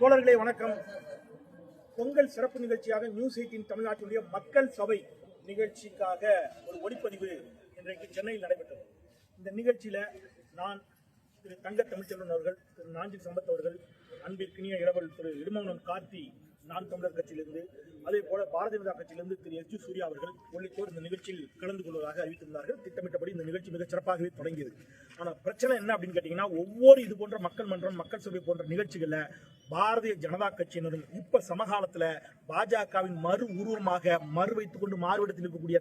தோழர்களே வணக்கம். பொங்கல் சிறப்பு நிகழ்ச்சியாக நியூஸ் எயிட்டின் தமிழ்நாட்டினுடைய மக்கள் சபை நிகழ்ச்சிக்காக ஒரு ஒளிப்பதிவு இன்றைக்கு சென்னையில் நடைபெற்றது. இந்த நிகழ்ச்சியில நான் திரு தங்க தமிழ்ச்செல்வன் அவர்கள் திரு நாஞ்சில் சம்பத் அவர்கள் அன்பிற்கினிய இளவல் திரு இடுமவனம் கார்த்தி நான் தமிழர் கட்சியிலிருந்து அதே போல பாரதிய ஜனதா கட்சியிலிருந்து திரு எச் சூர்யா அவர்கள் உள்ளிட்டோர் இந்த நிகழ்ச்சியில் கலந்து கொள்வதாக அறிவித்திருந்தார்கள். திட்டமிட்டபடி இந்த நிகழ்ச்சி மிக சிறப்பாகவே தொடங்கியது. ஆனா பிரச்சனை என்ன அப்படின்னு கேட்டீங்கன்னா ஒவ்வொரு இது போன்ற மக்கள் மன்றம் மக்கள் சபை போன்ற நிகழ்ச்சிகள்ல பாரதிய ஜனதா கட்சியினரும் இப்ப சமகாலத்துல பாஜகவின் மறு உருவமாக மறு வைத்துக் கொண்டு மாறுவிடத்தில் இருக்கக்கூடிய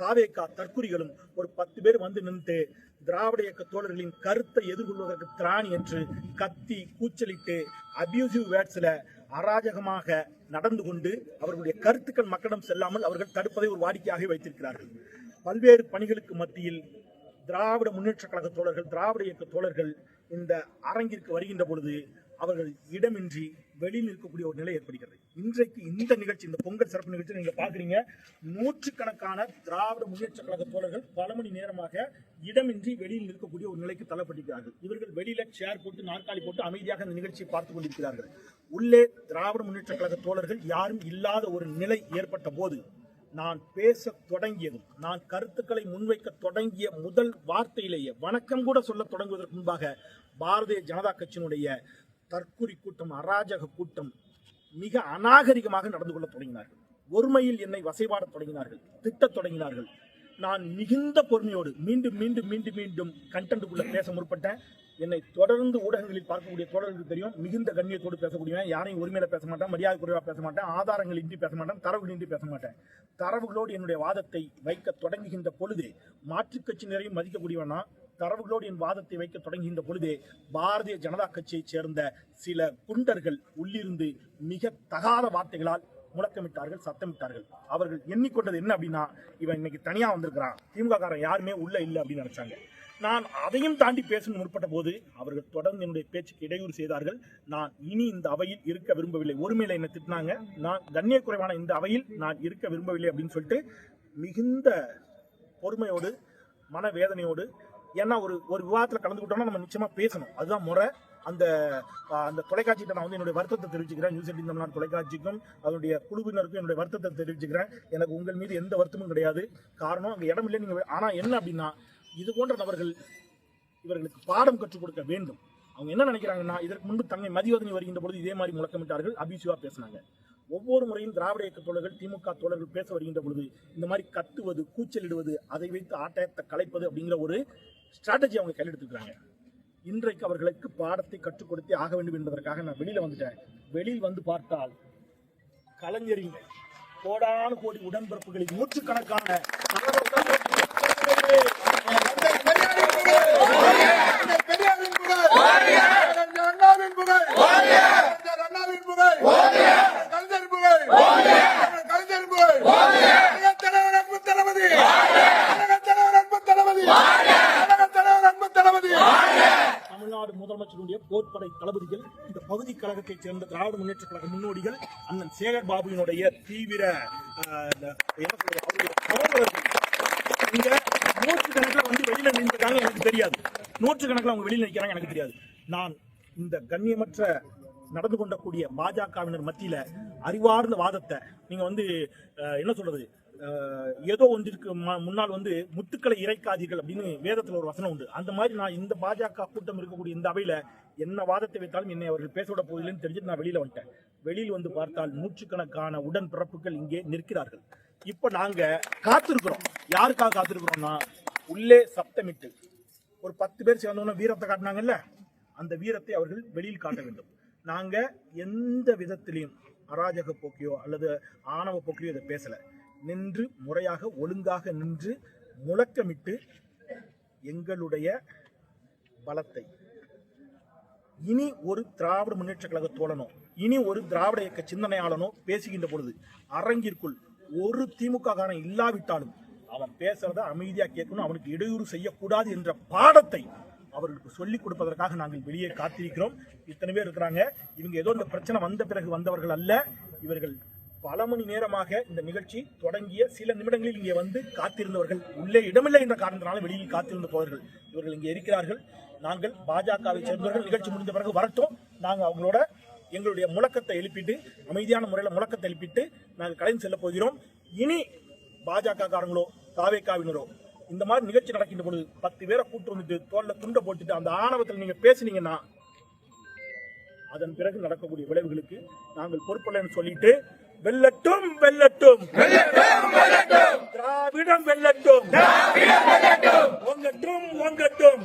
தாவேக்கா தற்குறிகளும் ஒரு பத்து பேர் வந்து நின்று திராவிட இயக்க தோழர்களின் கருத்தை எதிர்கொள்வதற்கு திராணி என்று கத்தி கூச்சலிட்டு அபியூசிவ் வேர்ட்ஸில் அராஜகமாக நடந்து கொண்டு அவர்களுடைய கருத்துக்கள் மக்களிடம் செல்லாமல் அவர்கள் தடுப்பதை ஒரு வாடிக்கையாக வைத்திருக்கிறார்கள். பல்வேறு பணிகளுக்கு மத்தியில் திராவிட முன்னேற்ற கழக தோழர்கள் திராவிட இயக்க தோழர்கள் இந்த அரங்கிற்கு வருகின்ற பொழுது அவர்கள் இடமின்றி வெளியில் இருக்கக்கூடிய ஒரு நிலை ஏற்படுகிறது. இன்றைக்கு இந்த நிகழ்ச்சி இந்த பொங்கல் சிறப்பு நிகழ்ச்சி நீங்க பாக்குறீங்க நூற்றுக்கணக்கான திராவிட முன்னேற்ற கழக தோழர்கள் பல மணி நேரமாக இடமின்றி வெளியில் இருக்கக்கூடிய ஒரு நிலைக்கு தள்ளப்பட்டிருக்கிறார்கள். இவர்கள் வெளியில சேர் போட்டு நாற்காலி போட்டு அமைதியாக இந்த நிகழ்ச்சியை பார்த்துக் கொண்டிருக்கிறார்கள். உள்ளே திராவிட முன்னேற்ற கழக தோழர்கள் யாரும் இல்லாத ஒரு நிலை ஏற்பட்ட போது நான் பேச தொடங்கியதும் நான் கருத்துக்களை முன்வைக்க தொடங்கிய முதல் வார்த்தையிலேயே வணக்கம் கூட சொல்ல தொடங்குவதற்கு முன்பாக பாரதிய ஜனதா கட்சியினுடைய தற்கொலை கூட்டம் அராஜக கூட்டம் மிக அநாகரிகமாக நடந்து கொள்ள தொடங்கினார்கள். ஒருமையில் என்னை வசைபாடத் தொடங்கினார்கள் திட்டத் தொடங்கினார்கள். நான் மிகுந்த பொறுமையோடு மீண்டும் மீண்டும் மீண்டும் மீண்டும் கண்டென்ட்டுக்குள்ள பேச முற்பட்டேன். என்னை தொடர்ந்து ஊடகங்களில் பார்க்கக்கூடிய தொடர்களுக்கு தெரியும் மிகுந்த கண்ணியத்தோடு பேசக்கூடியவன் யாரையும் உரிமையில பேச மாட்டேன் மரியாதை குறைவாக பேச மாட்டேன் ஆதாரங்கள் இன்றி பேச மாட்டேன் தரவுகள் இன்றி பேச மாட்டேன். தரவுகளோடு என்னுடைய வாதத்தை வைக்க தொடங்குகின்ற பொழுதே மாற்றுக் கட்சியினரையும் மதிக்கக்கூடியவனா தரவுகளோடு என் வாதத்தை வைக்க தொடங்குகின்ற பொழுதே பாரதிய ஜனதா கட்சியைச் சேர்ந்த சில குண்டர்கள் உள்ளிருந்து மிக தகாத வார்த்தைகளால் முழக்கமிட்டார்கள் சத்தமிட்டார்கள் அவர்கள் எண்ணிக்கொண்டது என்ன அப்படின்னா இவன் இன்னைக்கு தனியா வந்திருக்கிறான். திமுக காரன் யாருமே உள்ள இல்லை அப்படின்னு நினைச்சாங்க. நான் அதையும் தாண்டி பேசணும் முற்பட்ட போது அவர்கள் தொடர்ந்து என்னுடைய பேச்சுக்கு இடையூறு செய்தார்கள். நான் இனி இந்த அவையில் இருக்க விரும்பவில்லை. ஒருமையில என்ன திட்டினாங்க. நான் கண்ணிய குறைவான இந்த அவையில் நான் இருக்க விரும்பவில்லை அப்படின்னு சொல்லிட்டு மிகுந்த பொறுமையோடு மனவேதனையோடு ஏன்னா ஒரு ஒரு விவாதத்தில் கலந்துக்கிட்டோம்னா நம்ம நிச்சயமா பேசணும். அதுதான் முறை. அந்த அந்த தொலைக்காட்சிகிட்ட நான் வந்து என்னுடைய வருத்தத்தை தெரிவிச்சுக்கிறேன். நியூஸ் எயிட்டின் தமிழ்நாடு தொலைக்காட்சிக்கும் அதனுடைய குழுவினருக்கும் என்னுடைய வருத்தத்தை தெரிவிச்சுக்கிறேன். எனக்கு உங்கள் மீது எந்த வருத்தமும் கிடையாது. காரணம் அங்கே இடம் இல்லை. நீங்கள் ஆனால் என்ன அப்படின்னா இது போன்ற நபர்கள் இவர்களுக்கு பாடம் கற்றுக் கொடுக்க வேண்டும். அவங்க என்ன நினைக்கிறாங்கன்னா இதற்கு முன்பு தன்னை மதிவதனி வருகின்ற பொழுது இதே மாதிரி முழக்கமிட்டார்கள் அபிசிவா பேசினாங்க. ஒவ்வொரு முறையும் திராவிட இயக்க தோழர்கள் திமுக தோழர்கள் பேச வருகின்ற பொழுது இந்த மாதிரி கத்துவது கூச்சலிடுவது அதை வைத்து ஆட்டத்தை கலைப்பது அப்படிங்கிற ஒரு ஸ்ட்ராட்டஜி அவங்க கையில் எடுத்துக்கிறாங்க இன்றைக்கு அவர்களுக்கு பாடத்தை கற்றுக் கொடுத்தே ஆக வேண்டும் என்பதற்காக நான் வெளியில வந்துட்டேன். வெளியில் வந்து பார்த்தால் கலைஞரின் கோடான கோடி உடன்பிறப்புகளின் நூற்றுக்கணக்கான தமிழ்நாடு போர்ப்படை தளபதிகள் இந்த பகுதி கழகத்தைச் சேர்ந்த திராவிட முன்னேற்ற கழக முன்னோடிகள் அண்ணன் சேகர் பாபுவினுடைய தீவிர இங்க இந்த கணக்கில் வந்து வெளியில நின்றுக்காங்க எனக்கு தெரியாது. நூற்று கணக்கில் அவங்க வெளியில் நிற்கிறாங்க எனக்கு தெரியாது. நான் இந்த கண்ணியமற்ற நடந்து கொண்டக்கூடிய பாஜகவினர் மத்தியில அறிவார்ந்த வாதத்தை நீங்க வந்து என்ன சொல்றது ஏதோ ஒன்றிற்கு முன்னால் வந்து முத்துக்களை இறைக்காதீர்கள் அப்படின்னு வேதத்தில் ஒரு வசனம் உண்டு. அந்த மாதிரி நான் இந்த பாஜக கூட்டம் இருக்கக்கூடிய இந்த அவையில என்ன வாதத்தை வைத்தாலும் என்னை அவர்கள் பேச விட போவதில்லைன்னு தெரிஞ்சுட்டு நான் வெளியில வந்துட்டேன். வெளியில் வந்து பார்த்தால் நூற்றுக்கணக்கான உடன் பிறப்புகள் இங்கே நிற்கிறார்கள். இப்ப நாங்க காத்திருக்கிறோம். யாருக்காக காத்திருக்கிறோம்னா உள்ளே சப்தமிட்டு. ஒரு பத்து பேர் சேர்ந்தோன்னா வீரத்தை காட்டினாங்கல்ல? அந்த வீரத்தை அவர்கள் வெளியில் காட்ட வேண்டும். நாங்க எந்த விதத்திலையும் அராஜக போக்கையோ அல்லது ஆணவ போக்கையோ இதை பேசலை. நின்று முறையாக ஒழுங்காக நின்று முழக்கமிட்டு எங்களுடைய பலத்தை. இனி ஒரு திராவிட முன்னேற்ற கழக தோழனோ இனி ஒரு திராவிட இயக்க சிந்தனையாளனோ பேசுகின்ற பொழுது அரங்கிற்குள் ஒரு திமுக காரன் இல்லாவிட்டாலும் அவன் பேசுறத அமைதியா கேட்கணும் அவனுக்கு இடையூறு செய்யக்கூடாது என்ற பாடத்தை அவர்களுக்கு சொல்லிக் கொடுப்பதற்காக நாங்கள் வெளியே காத்திருக்கிறோம். இத்தனை பேர் இருக்கிறாங்க. இவங்க ஏதோ இந்த பிரச்சனை வந்த பிறகு வந்தவர்கள் அல்ல. இவர்கள் பல மணி நேரமாக இந்த நிகழ்ச்சி தொடங்கிய சில நிமிடங்களில் இங்கே வந்து காத்திருந்தவர்கள். உள்ளே இடமில்லை என்ற காரணத்தினால வெளியில் காத்திருந்த தோழர்கள் இவர்கள் இங்கே இருக்கிறார்கள். நாங்கள் பாஜகவை சேர்ந்தவர்கள். நிகழ்ச்சி முடிந்த பிறகு வரட்டும். நாங்கள் அவங்களோட எங்களுடைய முழக்கத்தை எழுப்பிட்டு அமைதியான முறையில் முழக்கத்தை எழுப்பிட்டு நாங்கள் கலைந்து செல்ல போகிறோம். இனி பாஜக காரங்களோ காவேக்காவினரோ இந்த மாதிரி நிகழ்ச்சி நடக்கின்ற பொழுது பத்து பேரை கூட்டு வந்துட்டு தோல்ல துண்டை போட்டுட்டு அந்த ஆணவத்தில் நீங்க பேசுனீங்கன்னா அதன் பிறகு நடக்கக்கூடிய விளைவுகளுக்கு நாங்கள் பொறுப்பில்லைன்னு சொல்லிட்டு வெல்லட்டும் வெல்லட்டும். திராவிடம் வெல்லட்டும். ஓங்கட்டும் ஓங்கட்டும்.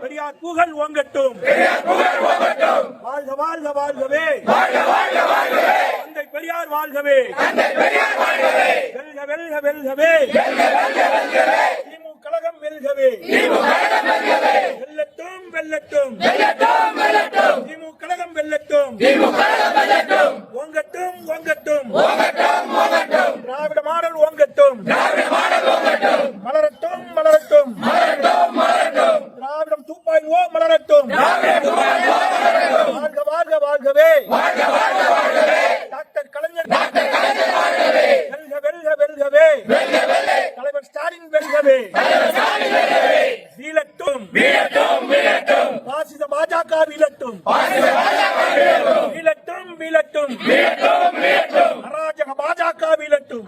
பெரியார் புகழ் ஓங்கட்டும். வாழ்க வாழ்க வாழ்கவே. தந்தை பெரியார் வாழ்கவே. வெல்க வெல்க வெல்கவே. திமுக கழகம் வெல்கவே. வெல்லட்டும் வெல்லட்டும். திமுக கழகம் வெல்லட்டும். ஓங்கட்டும் திராவிட மாடல் ஓங்கட்டும் மலரட்டும் மலரட்டும். திராவிடம் தூப்பாய் மலரட்டும். வாழ்க வாழ்க வாழ்கவே. டாக்டர் கலைஞர் வெல்க வெல்க வெல்கவே. தலைவர் ஸ்டாலின் வெல்கவே. வீழட்டும். பாசித பாஜக வீழட்டும். வீழ மீளட்டும் அராஜக பாஜக மீளட்டும்